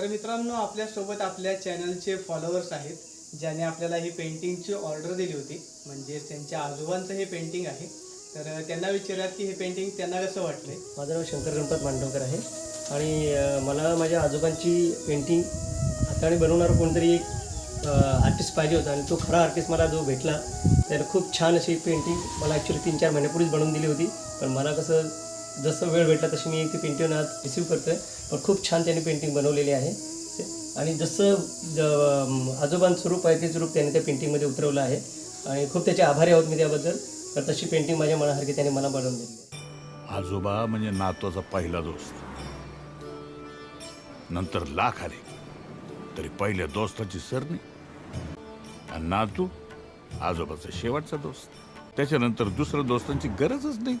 तर मित्रांनो आपल्यासोबत आपल्या चॅनलचे फॉलोअर्स आहेत ज्याने आपल्याला ही पेंटिंगची ऑर्डर दिली होती. म्हणजेच त्यांच्या आजोबांचं हे पेंटिंग आहे. तर त्यांना विचारात की हे पेंटिंग त्यांना कसं वाटलंय? माझं नाव शंकर गणपत मांडवकर आहे. आणि मला माझ्या आजोबांची पेंटिंग हाताने बनवणारा कोणतरी एक आर्टिस्ट पाहिजे होता. आणि तो खरा आर्टिस्ट मला जो भेटला तर खूप छान अशी पेंटिंग मला ॲक्च्युली तीन चार महिन्यापूर्वीच बनवून दिली होती. पण मला कसं जसं वेळ भेटला तशी मी ती पेंटिंग आज रिसीव करतो आहे पण खूप छान त्यांनी पेंटिंग बनवलेली आहे. आणि जसं ज- आजोबांचं स्वरूप आहे ते स्वरूप त्याने त्या पेंटिंगमध्ये उतरवलं आहे. आणि खूप त्याचे आभारी आहोत मी त्याबद्दल. तर तशी पेंटिंग माझ्या मनासारखी त्याने मला बनवून दिली आजोबा म्हणजे नातवाचा पहिला दोस्त. नंतर लाख आले. तरी पहिल्या दोस्ताची सरणी. आणि नातू आजोबाचा शेवटचा दोस्त. त्याच्यानंतर दुसऱ्या दोस्तांची गरजच नाही.